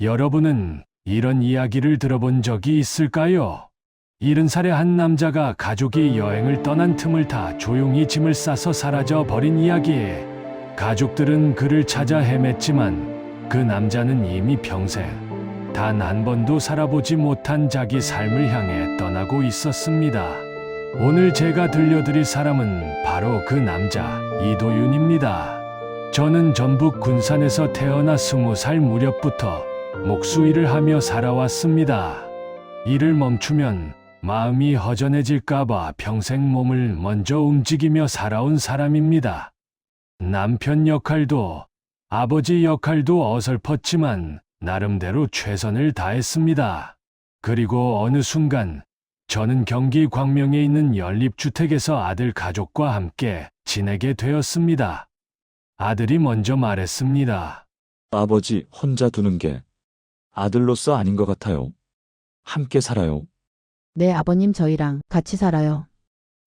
여러분은 이런 이야기를 들어본 적이 있을까요? 일흔 살의 한 남자가 가족이 여행을 떠난 틈을 타 조용히 짐을 싸서 사라져 버린 이야기에 가족들은 그를 찾아 헤맸지만 그 남자는 이미 평생 단 한 번도 살아보지 못한 자기 삶을 향해 떠나고 있었습니다. 오늘 제가 들려드릴 사람은 바로 그 남자 이도윤입니다. 저는 전북 군산에서 태어나 스무 살 무렵부터 목수일을 하며 살아왔습니다. 일을 멈추면 마음이 허전해질까봐 평생 몸을 먼저 움직이며 살아온 사람입니다. 남편 역할도 아버지 역할도 어설펐지만 나름대로 최선을 다했습니다. 그리고 어느 순간 저는 경기 광명에 있는 연립주택에서 아들 가족과 함께 지내게 되었습니다. 아들이 먼저 말했습니다. 아버지 혼자 두는 게 아들로서 아닌 것 같아요. 함께 살아요. 네, 아버님 저희랑 같이 살아요.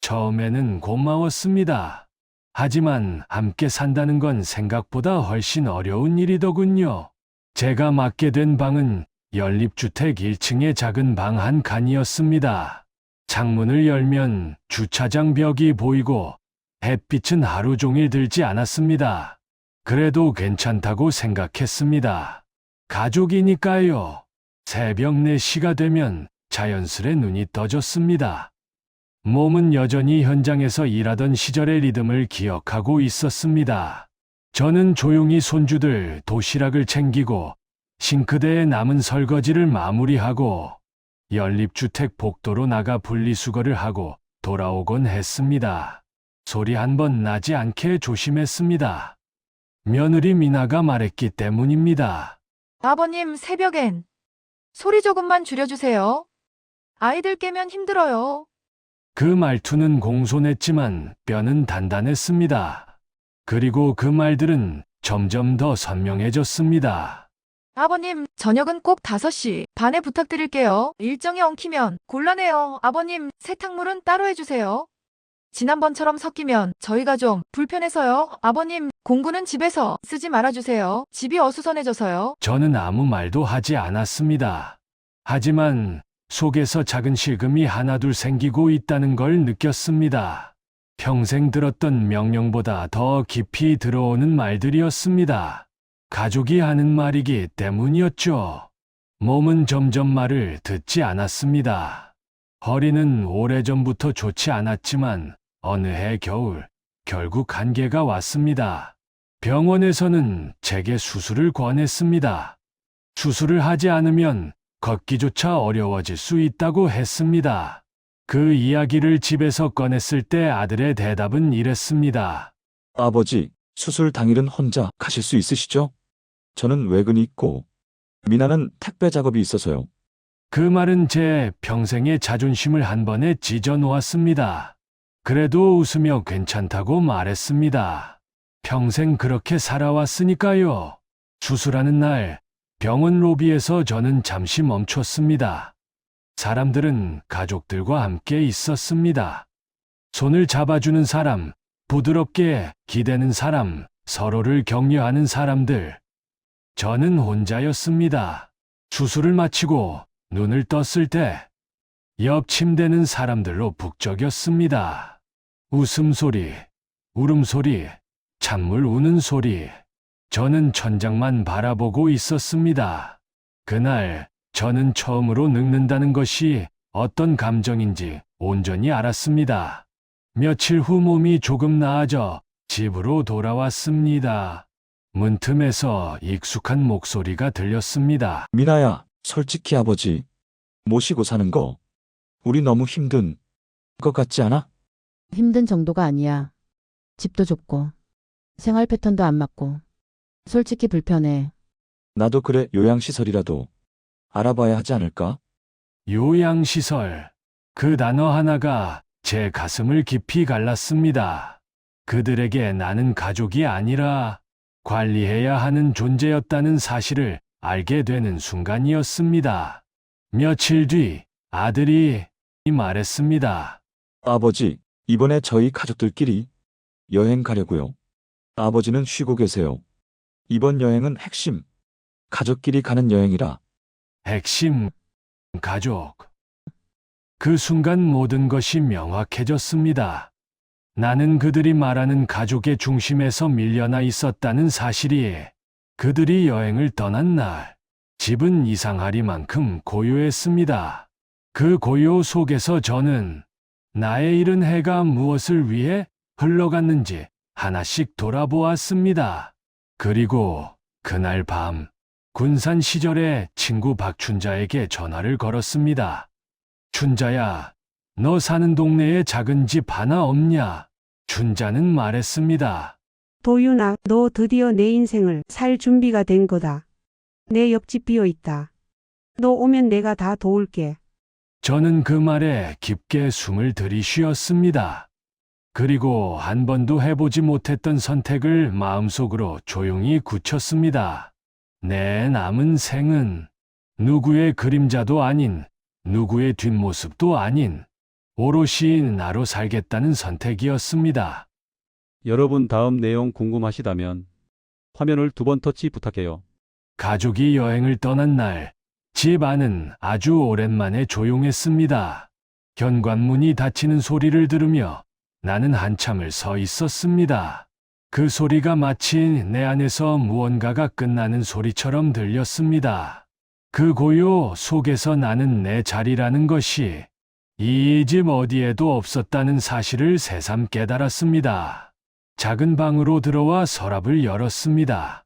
처음에는 고마웠습니다. 하지만 함께 산다는 건 생각보다 훨씬 어려운 일이더군요. 제가 맡게 된 방은 연립주택 1층의 작은 방 한 칸이었습니다. 창문을 열면 주차장 벽이 보이고 햇빛은 하루 종일 들지 않았습니다. 그래도 괜찮다고 생각했습니다. 가족이니까요. 새벽 4시가 되면 자연스레 눈이 떠졌습니다. 몸은 여전히 현장에서 일하던 시절의 리듬을 기억하고 있었습니다. 저는 조용히 손주들 도시락을 챙기고 싱크대에 남은 설거지를 마무리하고 연립주택 복도로 나가 분리수거를 하고 돌아오곤 했습니다. 소리 한 번 나지 않게 조심했습니다. 며느리 미나가 말했기 때문입니다. 아버님, 새벽엔 소리 조금만 줄여주세요. 아이들 깨면 힘들어요. 그 말투는 공손했지만 뼈는 단단했습니다. 그리고 그 말들은 점점 더 선명해졌습니다. 아버님, 저녁은 꼭 5시 반에 부탁드릴게요. 일정이 엉키면 곤란해요. 아버님, 세탁물은 따로 해주세요. 지난번처럼 섞이면 저희가 좀 불편해서요. 아버님, 공구는 집에서 쓰지 말아주세요. 집이 어수선해져서요. 저는 아무 말도 하지 않았습니다. 하지만 속에서 작은 실금이 하나둘 생기고 있다는 걸 느꼈습니다. 평생 들었던 명령보다 더 깊이 들어오는 말들이었습니다. 가족이 하는 말이기 때문이었죠. 몸은 점점 말을 듣지 않았습니다. 허리는 오래전부터 좋지 않았지만 어느 해 겨울 결국 한계가 왔습니다. 병원에서는 제게 수술을 권했습니다. 수술을 하지 않으면 걷기조차 어려워질 수 있다고 했습니다. 그 이야기를 집에서 꺼냈을 때 아들의 대답은 이랬습니다. 아버지, 수술 당일은 혼자 가실 수 있으시죠? 저는 외근이 있고, 미나는 택배 작업이 있어서요. 그 말은 제 평생의 자존심을 한 번에 찢어 놓았습니다. 그래도 웃으며 괜찮다고 말했습니다. 평생 그렇게 살아왔으니까요. 수술하는 날, 병원 로비에서 저는 잠시 멈췄습니다. 사람들은 가족들과 함께 있었습니다. 손을 잡아주는 사람, 부드럽게 기대는 사람, 서로를 격려하는 사람들. 저는 혼자였습니다. 수술을 마치고 눈을 떴을 때, 옆 침대는 사람들로 북적였습니다. 웃음소리, 울음소리, 찬물 우는 소리. 저는 천장만 바라보고 있었습니다. 그날 저는 처음으로 늙는다는 것이 어떤 감정인지 온전히 알았습니다. 며칠 후 몸이 조금 나아져 집으로 돌아왔습니다. 문틈에서 익숙한 목소리가 들렸습니다. 미나야, 솔직히 아버지, 모시고 사는 거, 우리 너무 힘든 것 같지 않아? 힘든 정도가 아니야. 집도 좁고, 생활 패턴도 안 맞고, 솔직히 불편해. 나도 그래 요양시설이라도 알아봐야 하지 않을까? 요양시설. 그 단어 하나가 제 가슴을 깊이 갈랐습니다. 그들에게 나는 가족이 아니라 관리해야 하는 존재였다는 사실을 알게 되는 순간이었습니다. 며칠 뒤 아들이 말했습니다. 아버지, 이번에 저희 가족들끼리 여행 가려고요. 아버지는 쉬고 계세요. 이번 여행은 핵심 가족끼리 가는 여행이라 핵심, 가족. 그 순간 모든 것이 명확해졌습니다. 나는 그들이 말하는 가족의 중심에서 밀려나 있었다는 사실이 그들이 여행을 떠난 날, 집은 이상하리만큼 고요했습니다. 그 고요 속에서 저는 나의 이른 해가 무엇을 위해 흘러갔는지 하나씩 돌아보았습니다. 그리고 그날 밤, 군산 시절에 친구 박춘자에게 전화를 걸었습니다. 춘자야, 너 사는 동네에 작은 집 하나 없냐? 춘자는 말했습니다. 도윤아, 너 드디어 내 인생을 살 준비가 된 거다. 내 옆집 비어 있다. 너 오면 내가 다 도울게. 저는 그 말에 깊게 숨을 들이쉬었습니다. 그리고 한 번도 해보지 못했던 선택을 마음속으로 조용히 굳혔습니다. 내 남은 생은 누구의 그림자도 아닌, 누구의 뒷모습도 아닌, 오롯이 나로 살겠다는 선택이었습니다. 여러분 다음 내용 궁금하시다면 화면을 두 번 터치 부탁해요. 가족이 여행을 떠난 날, 집 안은 아주 오랜만에 조용했습니다. 현관문이 닫히는 소리를 들으며 나는 한참을 서 있었습니다. 그 소리가 마치 내 안에서 무언가가 끝나는 소리처럼 들렸습니다. 그 고요 속에서 나는 내 자리라는 것이 이 집 어디에도 없었다는 사실을 새삼 깨달았습니다. 작은 방으로 들어와 서랍을 열었습니다.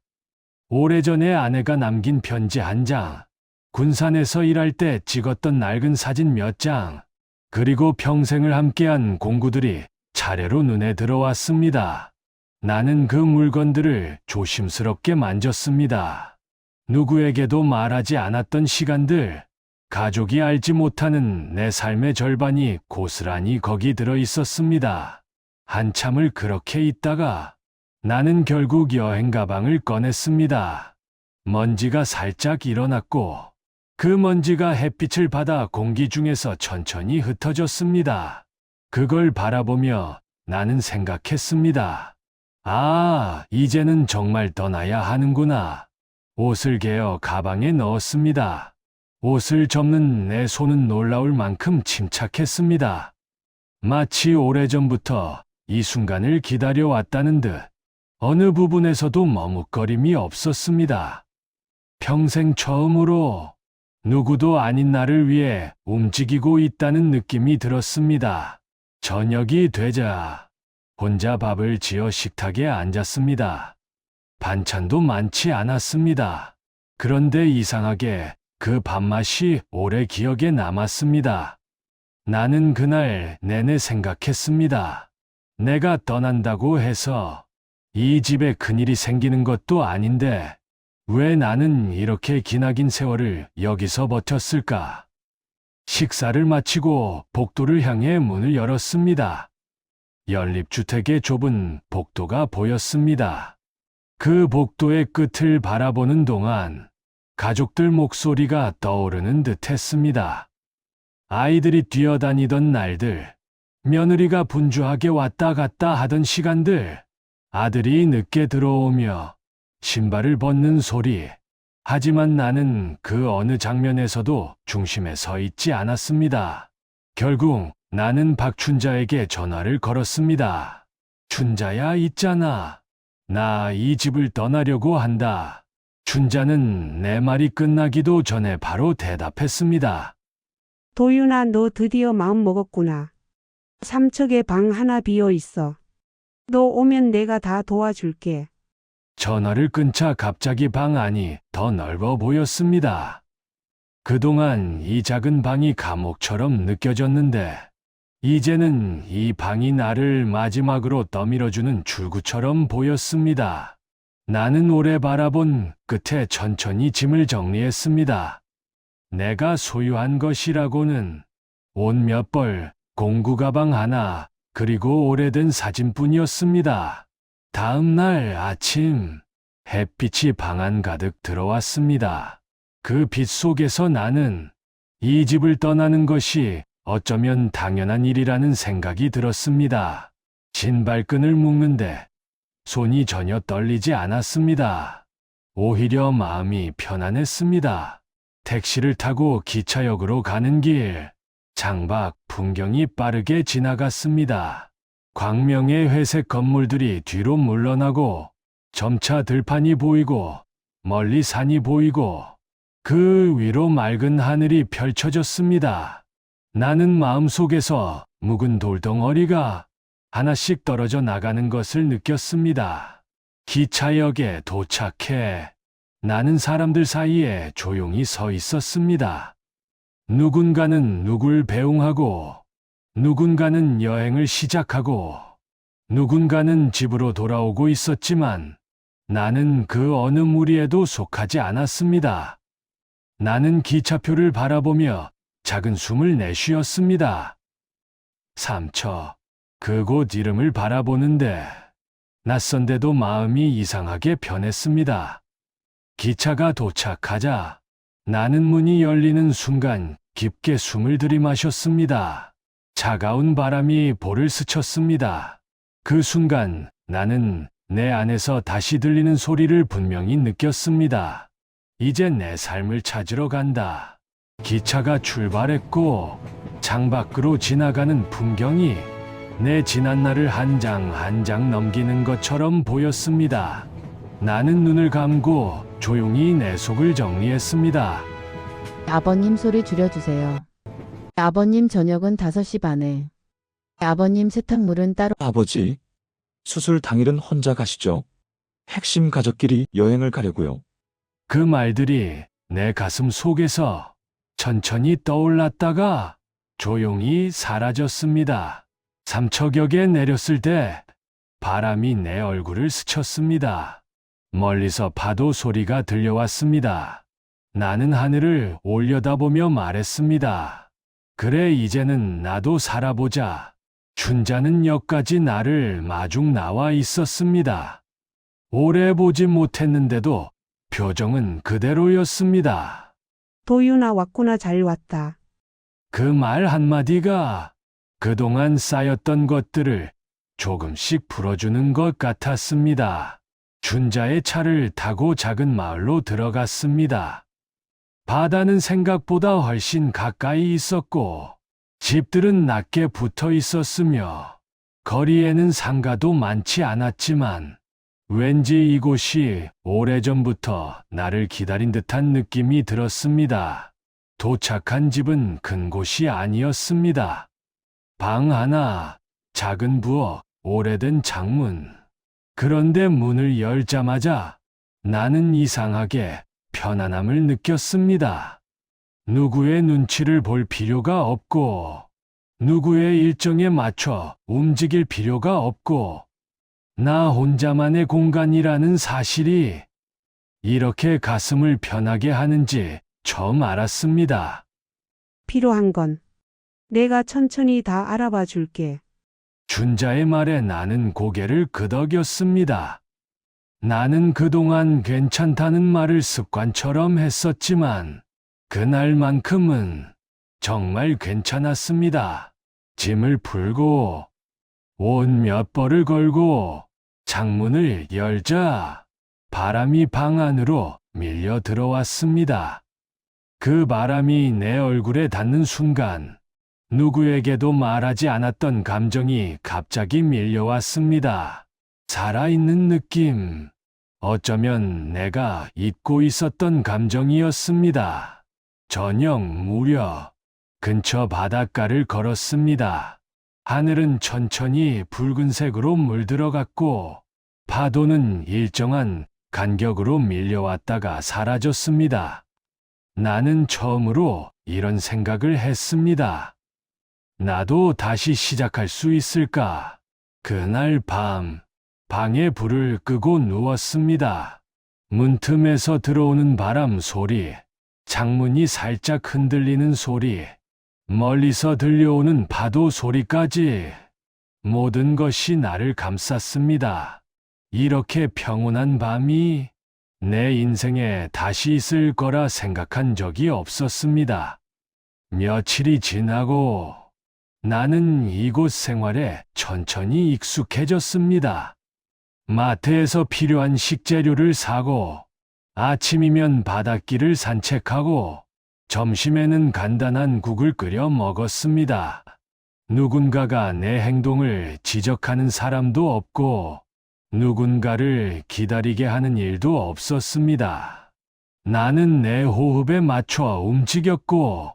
오래전에 아내가 남긴 편지 한 장, 군산에서 일할 때 찍었던 낡은 사진 몇 장, 그리고 평생을 함께한 공구들이 차례로 눈에 들어왔습니다. 나는 그 물건들을 조심스럽게 만졌습니다. 누구에게도 말하지 않았던 시간들, 가족이 알지 못하는 내 삶의 절반이 고스란히 거기 들어 있었습니다. 한참을 그렇게 있다가 나는 결국 여행 가방을 꺼냈습니다. 먼지가 살짝 일어났고 그 먼지가 햇빛을 받아 공기 중에서 천천히 흩어졌습니다. 그걸 바라보며 나는 생각했습니다. 아, 이제는 정말 떠나야 하는구나. 옷을 개어 가방에 넣었습니다. 옷을 접는 내 손은 놀라울 만큼 침착했습니다. 마치 오래전부터 이 순간을 기다려왔다는 듯 어느 부분에서도 머뭇거림이 없었습니다. 평생 처음으로 누구도 아닌 나를 위해 움직이고 있다는 느낌이 들었습니다. 저녁이 되자 혼자 밥을 지어 식탁에 앉았습니다. 반찬도 많지 않았습니다. 그런데 이상하게 그 밥맛이 오래 기억에 남았습니다. 나는 그날 내내 생각했습니다. 내가 떠난다고 해서 이 집에 큰일이 생기는 것도 아닌데 왜 나는 이렇게 기나긴 세월을 여기서 버텼을까? 식사를 마치고 복도를 향해 문을 열었습니다. 연립주택의 좁은 복도가 보였습니다. 그 복도의 끝을 바라보는 동안 가족들 목소리가 떠오르는 듯 했습니다. 아이들이 뛰어다니던 날들, 며느리가 분주하게 왔다 갔다 하던 시간들, 아들이 늦게 들어오며 신발을 벗는 소리. 하지만 나는 그 어느 장면에서도 중심에 서 있지 않았습니다. 결국 나는 박춘자에게 전화를 걸었습니다. 춘자야 있잖아. 나 이 집을 떠나려고 한다. 춘자는 내 말이 끝나기도 전에 바로 대답했습니다. 도윤아, 너 드디어 마음 먹었구나. 삼척에 방 하나 비어 있어. 너 오면 내가 다 도와줄게. 전화를 끊자 갑자기 방 안이 더 넓어 보였습니다. 그동안 이 작은 방이 감옥처럼 느껴졌는데, 이제는 이 방이 나를 마지막으로 떠밀어주는 출구처럼 보였습니다. 나는 오래 바라본 끝에 천천히 짐을 정리했습니다. 내가 소유한 것이라고는 옷 몇 벌, 공구 가방 하나, 그리고 오래된 사진뿐이었습니다. 다음 날 아침, 햇빛이 방 안 가득 들어왔습니다. 그 빛 속에서 나는 이 집을 떠나는 것이 어쩌면 당연한 일이라는 생각이 들었습니다. 신발끈을 묶는데 손이 전혀 떨리지 않았습니다. 오히려 마음이 편안했습니다. 택시를 타고 기차역으로 가는 길, 창밖 풍경이 빠르게 지나갔습니다. 광명의 회색 건물들이 뒤로 물러나고 점차 들판이 보이고 멀리 산이 보이고 그 위로 맑은 하늘이 펼쳐졌습니다. 나는 마음속에서 묵은 돌덩어리가 하나씩 떨어져 나가는 것을 느꼈습니다. 기차역에 도착해 나는 사람들 사이에 조용히 서 있었습니다. 누군가는 누굴 배웅하고, 누군가는 여행을 시작하고, 누군가는 집으로 돌아오고 있었지만 나는 그 어느 무리에도 속하지 않았습니다. 나는 기차표를 바라보며 작은 숨을 내쉬었습니다. 삼처, 그곳 이름을 바라보는데 낯선데도 마음이 이상하게 변했습니다. 기차가 도착하자 나는 문이 열리는 순간 깊게 숨을 들이마셨습니다. 차가운 바람이 볼을 스쳤습니다. 그 순간 나는 내 안에서 다시 들리는 소리를 분명히 느꼈습니다. 이제 내 삶을 찾으러 간다. 기차가 출발했고 창 밖으로 지나가는 풍경이 내 지난 날을 한 장 한 장 넘기는 것처럼 보였습니다. 나는 눈을 감고 조용히 내 속을 정리했습니다. 아버님 소리 줄여주세요. 아버님 저녁은 5시 반에. 아버님 세탁물은 따로 아버지, 수술 당일은 혼자 가시죠? 핵심 가족끼리 여행을 가려고요. 그 말들이 내 가슴 속에서 천천히 떠올랐다가 조용히 사라졌습니다. 삼척역에 내렸을 때 바람이 내 얼굴을 스쳤습니다. 멀리서 파도 소리가 들려왔습니다. 나는 하늘을 올려다보며 말했습니다. 그래, 이제는 나도 살아보자. 춘자는 역까지 나를 마중 나와 있었습니다. 오래 보지 못했는데도 표정은 그대로였습니다. 도윤아 왔구나 잘 왔다. 그 말 한마디가 그동안 쌓였던 것들을 조금씩 풀어주는 것 같았습니다. 춘자의 차를 타고 작은 마을로 들어갔습니다. 바다는 생각보다 훨씬 가까이 있었고, 집들은 낮게 붙어 있었으며, 거리에는 상가도 많지 않았지만, 왠지 이곳이 오래전부터 나를 기다린 듯한 느낌이 들었습니다. 도착한 집은 큰 곳이 아니었습니다. 방 하나, 작은 부엌, 오래된 창문. 그런데 문을 열자마자 나는 이상하게 편안함을 느꼈습니다. 누구의 눈치를 볼 필요가 없고, 누구의 일정에 맞춰 움직일 필요가 없고, 나 혼자만의 공간이라는 사실이 이렇게 가슴을 편하게 하는지 처음 알았습니다. 필요한 건 내가 천천히 다 알아봐 줄게. 준자의 말에 나는 고개를 끄덕였습니다. 나는 그동안 괜찮다는 말을 습관처럼 했었지만, 그날만큼은 정말 괜찮았습니다. 짐을 풀고, 옷 몇 벌을 걸고, 창문을 열자, 바람이 방 안으로 밀려 들어왔습니다. 그 바람이 내 얼굴에 닿는 순간, 누구에게도 말하지 않았던 감정이 갑자기 밀려왔습니다. 살아있는 느낌. 어쩌면 내가 잊고 있었던 감정이었습니다. 저녁 무렵 근처 바닷가를 걸었습니다. 하늘은 천천히 붉은색으로 물들어갔고 파도는 일정한 간격으로 밀려왔다가 사라졌습니다. 나는 처음으로 이런 생각을 했습니다. 나도 다시 시작할 수 있을까? 그날 밤, 방에 불을 끄고 누웠습니다. 문틈에서 들어오는 바람 소리, 창문이 살짝 흔들리는 소리, 멀리서 들려오는 파도 소리까지 모든 것이 나를 감쌌습니다. 이렇게 평온한 밤이 내 인생에 다시 있을 거라 생각한 적이 없었습니다. 며칠이 지나고 나는 이곳 생활에 천천히 익숙해졌습니다. 마트에서 필요한 식재료를 사고 아침이면 바닷길을 산책하고 점심에는 간단한 국을 끓여 먹었습니다. 누군가가 내 행동을 지적하는 사람도 없고 누군가를 기다리게 하는 일도 없었습니다. 나는 내 호흡에 맞춰 움직였고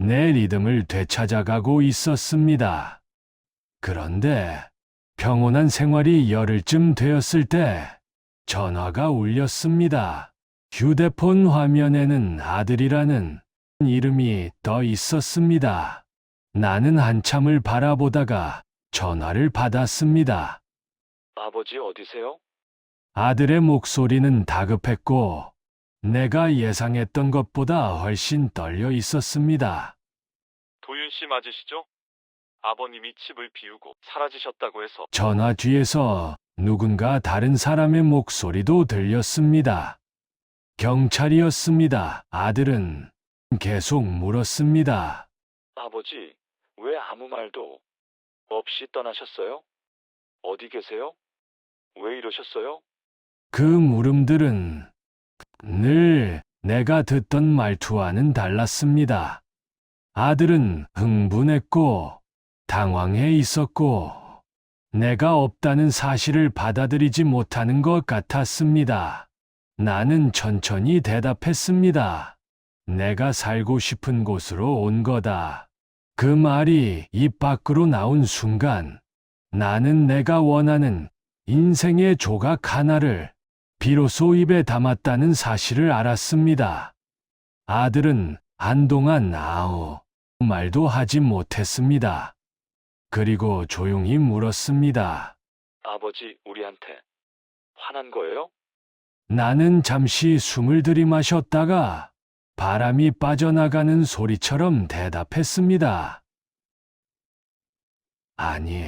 내 리듬을 되찾아가고 있었습니다. 그런데 평온한 생활이 열흘쯤 되었을 때 전화가 울렸습니다. 휴대폰 화면에는 아들이라는 이름이 떠 있었습니다. 나는 한참을 바라보다가 전화를 받았습니다. 아버지 어디세요? 아들의 목소리는 다급했고 내가 예상했던 것보다 훨씬 떨려 있었습니다. 도윤 씨 맞으시죠? 아버님이 집을 비우고 사라지셨다고 해서 전화 뒤에서 누군가 다른 사람의 목소리도 들렸습니다. 경찰이었습니다. 아들은 계속 물었습니다. 아버지 왜 아무 말도 없이 떠나셨어요? 어디 계세요? 왜 이러셨어요? 그 물음들은 늘 내가 듣던 말투와는 달랐습니다. 아들은 흥분했고 당황해 있었고 내가 없다는 사실을 받아들이지 못하는 것 같았습니다. 나는 천천히 대답했습니다. 내가 살고 싶은 곳으로 온 거다. 그 말이 입 밖으로 나온 순간 나는 내가 원하는 인생의 조각 하나를 비로소 입에 담았다는 사실을 알았습니다. 아들은 한동안 아우 말도 하지 못했습니다. 그리고 조용히 물었습니다. 아버지 우리한테 화난 거예요? 나는 잠시 숨을 들이마셨다가 바람이 빠져나가는 소리처럼 대답했습니다. 아니,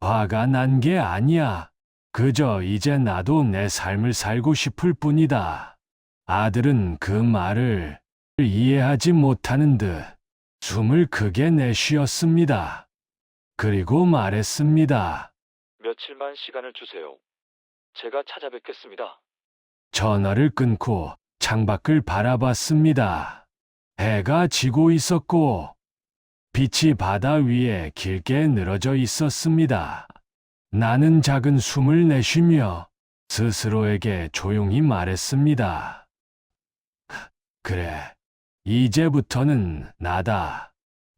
화가 난 게 아니야. 그저 이제 나도 내 삶을 살고 싶을 뿐이다. 아들은 그 말을 이해하지 못하는 듯 숨을 크게 내쉬었습니다. 그리고 말했습니다. 며칠만 시간을 주세요. 제가 찾아뵙겠습니다. 전화를 끊고 창밖을 바라봤습니다. 해가 지고 있었고 빛이 바다 위에 길게 늘어져 있었습니다. 나는 작은 숨을 내쉬며 스스로에게 조용히 말했습니다. 그래, 이제부터는 나다.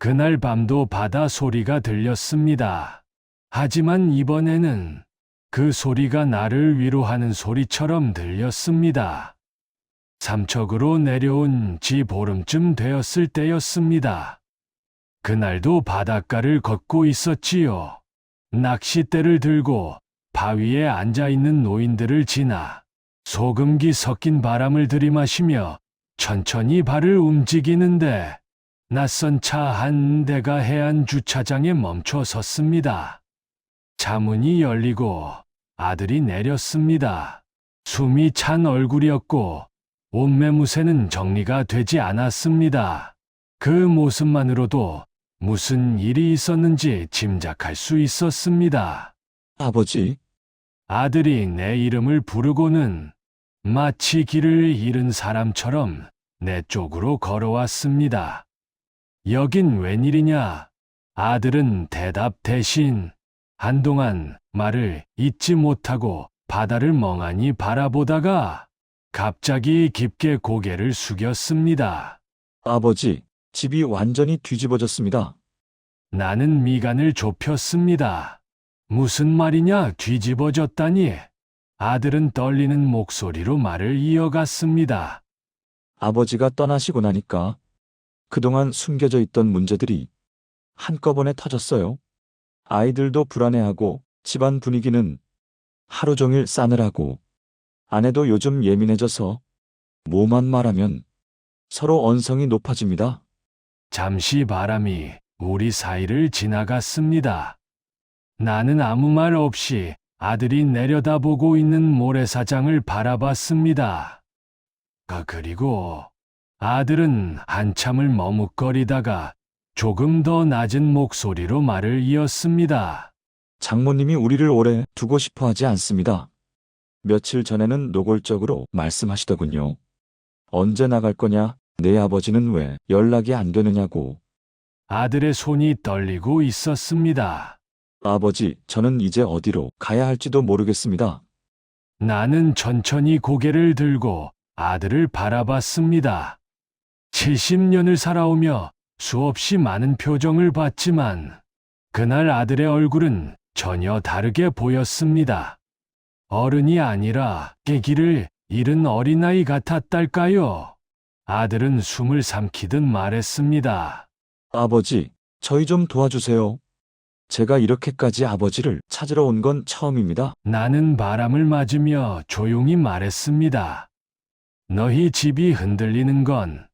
그날 밤도 바다 소리가 들렸습니다. 하지만 이번에는 그 소리가 나를 위로하는 소리처럼 들렸습니다. 삼척으로 내려온 지 보름쯤 되었을 때였습니다. 그날도 바닷가를 걷고 있었지요. 낚싯대를 들고 바위에 앉아 있는 노인들을 지나 소금기 섞인 바람을 들이마시며 천천히 발을 움직이는데 낯선 차 한 대가 해안 주차장에 멈춰 섰습니다. 차문이 열리고 아들이 내렸습니다. 숨이 찬 얼굴이었고 옷매무새는 정리가 되지 않았습니다. 그 모습만으로도 무슨 일이 있었는지 짐작할 수 있었습니다. 아버지, 아들이 내 이름을 부르고는 마치 길을 잃은 사람처럼 내 쪽으로 걸어왔습니다. 여긴 웬일이냐? 아들은 대답 대신 한동안 말을 잊지 못하고 바다를 멍하니 바라보다가 갑자기 깊게 고개를 숙였습니다. 아버지, 집이 완전히 뒤집어졌습니다. 나는 미간을 좁혔습니다. 무슨 말이냐 뒤집어졌다니. 아들은 떨리는 목소리로 말을 이어갔습니다. 아버지가 떠나시고 나니까 그동안 숨겨져 있던 문제들이 한꺼번에 터졌어요. 아이들도 불안해하고 집안 분위기는 하루 종일 싸늘하고 아내도 요즘 예민해져서 뭐만 말하면 서로 언성이 높아집니다. 잠시 바람이 우리 사이를 지나갔습니다. 나는 아무 말 없이 아들이 내려다보고 있는 모래사장을 바라봤습니다. 아, 그리고 아들은 한참을 머뭇거리다가 조금 더 낮은 목소리로 말을 이었습니다. 장모님이 우리를 오래 두고 싶어 하지 않습니다. 며칠 전에는 노골적으로 말씀하시더군요. 언제 나갈 거냐? 내 아버지는 왜 연락이 안 되느냐고. 아들의 손이 떨리고 있었습니다. 아버지, 저는 이제 어디로 가야 할지도 모르겠습니다. 나는 천천히 고개를 들고 아들을 바라봤습니다. 70년을 살아오며 수없이 많은 표정을 봤지만 그날 아들의 얼굴은 전혀 다르게 보였습니다. 어른이 아니라 깨기를 잃은 어린아이 같았달까요? 아들은 숨을 삼키듯 말했습니다. 아버지, 저희 좀 도와주세요. 제가 이렇게까지 아버지를 찾으러 온 건 처음입니다. 나는 바람을 맞으며 조용히 말했습니다. 너희 집이 흔들리는 건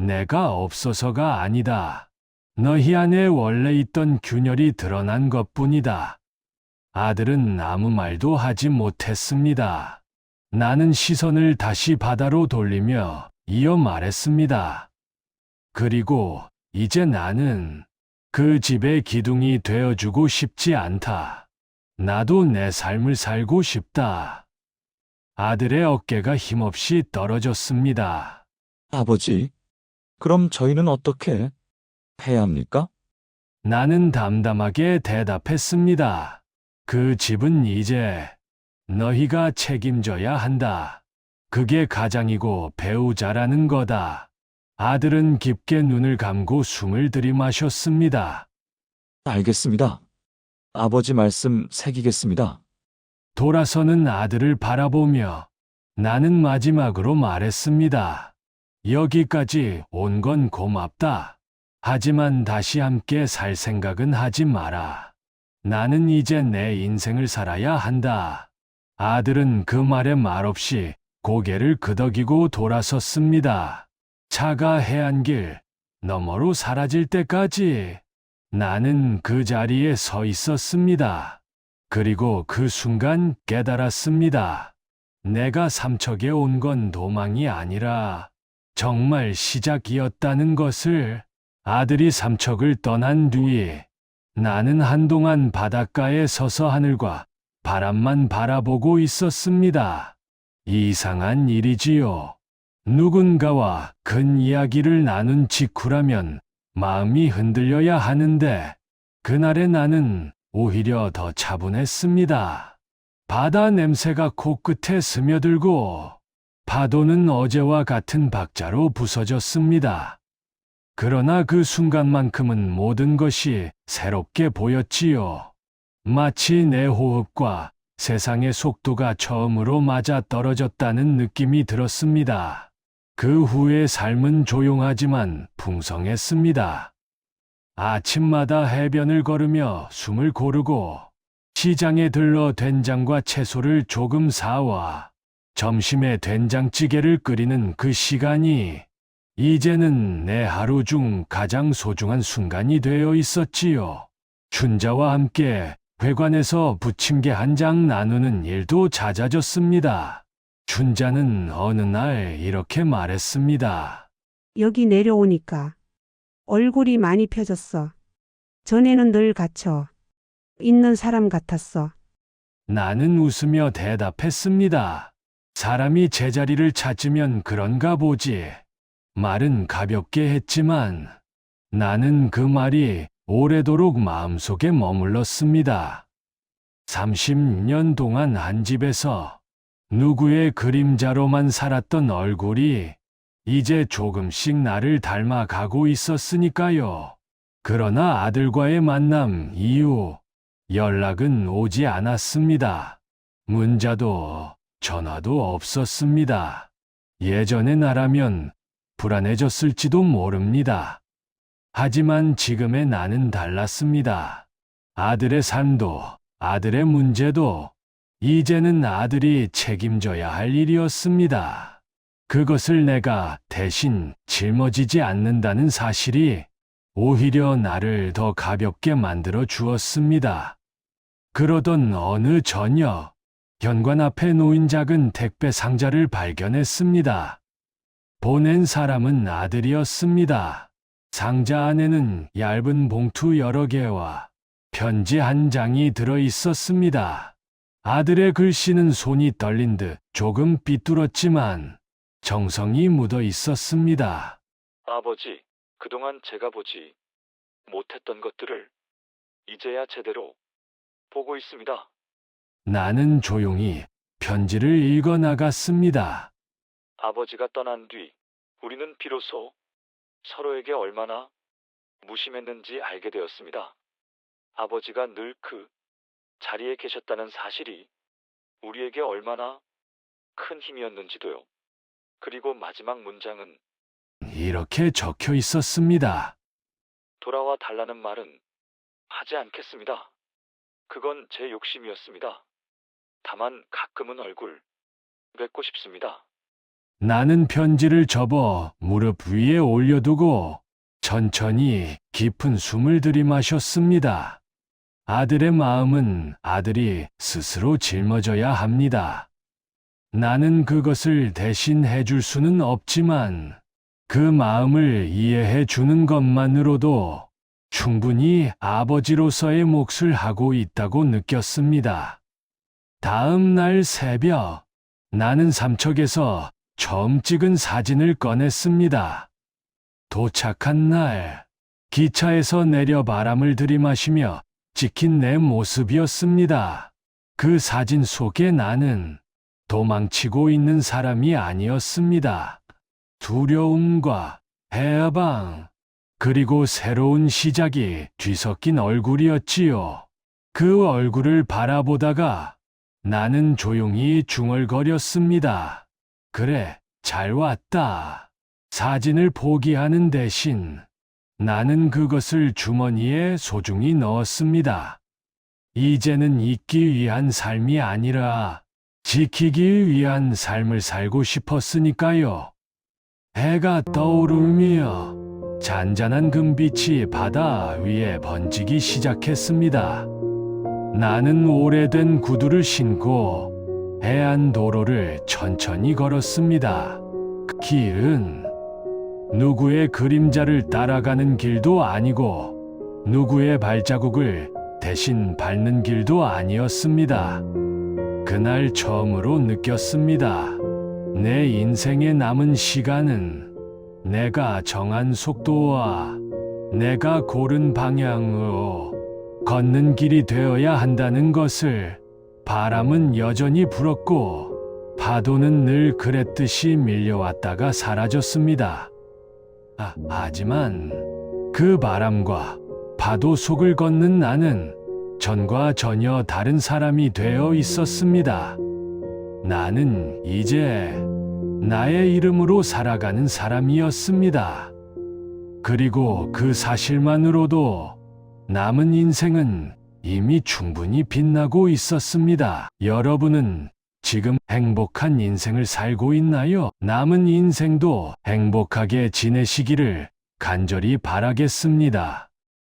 내가 없어서가 아니다. 너희 안에 원래 있던 균열이 드러난 것 뿐이다. 아들은 아무 말도 하지 못했습니다. 나는 시선을 다시 바다로 돌리며 이어 말했습니다. 그리고 이제 나는 그 집의 기둥이 되어주고 싶지 않다. 나도 내 삶을 살고 싶다. 아들의 어깨가 힘없이 떨어졌습니다. 아버지, 그럼 저희는 어떻게 해야 합니까? 나는 담담하게 대답했습니다. 그 집은 이제 너희가 책임져야 한다. 그게 가장이고 배우자라는 거다. 아들은 깊게 눈을 감고 숨을 들이마셨습니다. 알겠습니다. 아버지 말씀 새기겠습니다. 돌아서는 아들을 바라보며 나는 마지막으로 말했습니다. 여기까지 온 건 고맙다. 하지만 다시 함께 살 생각은 하지 마라. 나는 이제 내 인생을 살아야 한다. 아들은 그 말에 말없이 고개를 끄덕이고 돌아섰습니다. 차가 해안길 너머로 사라질 때까지 나는 그 자리에 서 있었습니다. 그리고 그 순간 깨달았습니다. 내가 삼척에 온 건 도망이 아니라 정말 시작이었다는 것을 아들이 삼척을 떠난 뒤 나는 한동안 바닷가에 서서 하늘과 바람만 바라보고 있었습니다. 이상한 일이지요. 누군가와 큰 이야기를 나눈 직후라면 마음이 흔들려야 하는데 그날의 나는 오히려 더 차분했습니다. 바다 냄새가 코끝에 스며들고 파도는 어제와 같은 박자로 부서졌습니다. 그러나 그 순간만큼은 모든 것이 새롭게 보였지요. 마치 내 호흡과 세상의 속도가 처음으로 맞아 떨어졌다는 느낌이 들었습니다. 그 후의 삶은 조용하지만 풍성했습니다. 아침마다 해변을 걸으며 숨을 고르고 시장에 들러 된장과 채소를 조금 사와 점심에 된장찌개를 끓이는 그 시간이 이제는 내 하루 중 가장 소중한 순간이 되어 있었지요. 춘자와 함께 회관에서 부침개 한 장 나누는 일도 잦아졌습니다. 춘자는 어느 날 이렇게 말했습니다. 여기 내려오니까 얼굴이 많이 펴졌어. 전에는 늘 갇혀 있는 사람 같았어. 나는 웃으며 대답했습니다. 사람이 제자리를 찾으면 그런가 보지. 말은 가볍게 했지만 나는 그 말이 오래도록 마음속에 머물렀습니다. 30년 동안 한 집에서 누구의 그림자로만 살았던 얼굴이 이제 조금씩 나를 닮아가고 있었으니까요. 그러나 아들과의 만남 이후 연락은 오지 않았습니다. 문자도 전화도 없었습니다. 예전의 나라면 불안해졌을지도 모릅니다. 하지만 지금의 나는 달랐습니다. 아들의 삶도, 아들의 문제도, 이제는 아들이 책임져야 할 일이었습니다. 그것을 내가 대신 짊어지지 않는다는 사실이 오히려 나를 더 가볍게 만들어 주었습니다. 그러던 어느 저녁, 현관 앞에 놓인 작은 택배 상자를 발견했습니다. 보낸 사람은 아들이었습니다. 상자 안에는 얇은 봉투 여러 개와 편지 한 장이 들어 있었습니다. 아들의 글씨는 손이 떨린 듯 조금 삐뚤었지만 정성이 묻어 있었습니다. 아버지, 그동안 제가 보지 못했던 것들을 이제야 제대로 보고 있습니다. 나는 조용히 편지를 읽어 나갔습니다. 아버지가 떠난 뒤 우리는 비로소 서로에게 얼마나 무심했는지 알게 되었습니다. 아버지가 늘 그 자리에 계셨다는 사실이 우리에게 얼마나 큰 힘이었는지도요. 그리고 마지막 문장은 이렇게 적혀 있었습니다. 돌아와 달라는 말은 하지 않겠습니다. 그건 제 욕심이었습니다. 다만 가끔은 얼굴 뵙고 싶습니다. 나는 편지를 접어 무릎 위에 올려두고 천천히 깊은 숨을 들이마셨습니다. 아들의 마음은 아들이 스스로 짊어져야 합니다. 나는 그것을 대신 해 줄 수는 없지만 그 마음을 이해해 주는 것만으로도 충분히 아버지로서의 몫을 하고 있다고 느꼈습니다. 다음 날 새벽, 나는 삼척에서 처음 찍은 사진을 꺼냈습니다. 도착한 날, 기차에서 내려 바람을 들이마시며 찍힌 내 모습이었습니다. 그 사진 속에 나는 도망치고 있는 사람이 아니었습니다. 두려움과 해방, 그리고 새로운 시작이 뒤섞인 얼굴이었지요. 그 얼굴을 바라보다가 나는 조용히 중얼거렸습니다. 그래, 잘 왔다. 사진을 포기하는 대신 나는 그것을 주머니에 소중히 넣었습니다. 이제는 잊기 위한 삶이 아니라 지키기 위한 삶을 살고 싶었으니까요. 해가 떠오르며 잔잔한 금빛이 바다 위에 번지기 시작했습니다. 나는 오래된 구두를 신고 해안 도로를 천천히 걸었습니다. 그 길은 누구의 그림자를 따라가는 길도 아니고 누구의 발자국을 대신 밟는 길도 아니었습니다. 그날 처음으로 느꼈습니다. 내 인생에 남은 시간은 내가 정한 속도와 내가 고른 방향으로 걷는 길이 되어야 한다는 것을 바람은 여전히 불었고 파도는 늘 그랬듯이 밀려왔다가 사라졌습니다. 아, 하지만 그 바람과 파도 속을 걷는 나는 전과 전혀 다른 사람이 되어 있었습니다. 나는 이제 나의 이름으로 살아가는 사람이었습니다. 그리고 그 사실만으로도 남은 인생은 이미 충분히 빛나고 있었습니다. 여러분은 지금 행복한 인생을 살고 있나요? 남은 인생도 행복하게 지내시기를 간절히 바라겠습니다.